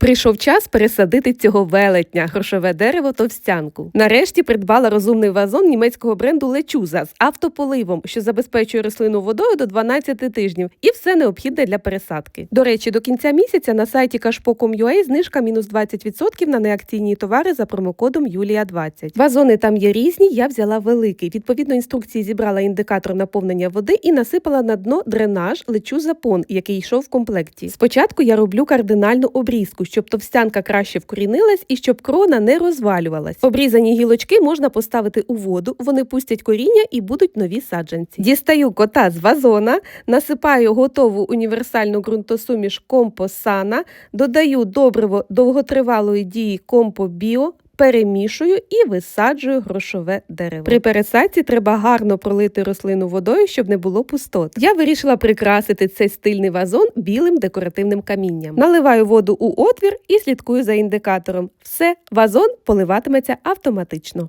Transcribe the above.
Прийшов час пересадити цього велетня, грошове дерево товстянку. Нарешті придбала розумний вазон німецького бренду Лечуза з автополивом, що забезпечує рослину водою до 12 тижнів, і все необхідне для пересадки. До речі, до кінця місяця на сайті Cashpo.com.ua знижка мінус 20% на неакційні товари за промокодом Юлія 20 Вазони там є різні. Я взяла великий. Відповідно інструкції зібрала індикатор наповнення води і насипала на дно дренаж Лечуза Пон, який йшов в комплекті. Спочатку я роблю кардинальну обрізку, щоб товстянка краще вкорінилась і щоб крона не розвалювалась. Обрізані гілочки можна поставити у воду, вони пустять коріння і будуть нові саджанці. Дістаю кота з вазона, насипаю готову універсальну ґрунтосуміш компосана, додаю добриво довготривалої дії компобіо. Перемішую і висаджую грошове дерево. При пересадці треба гарно пролити рослину водою, щоб не було пустот. Я вирішила прикрасити цей стильний вазон білим декоративним камінням. Наливаю воду у отвір і слідкую за індикатором. Все, вазон поливатиметься автоматично.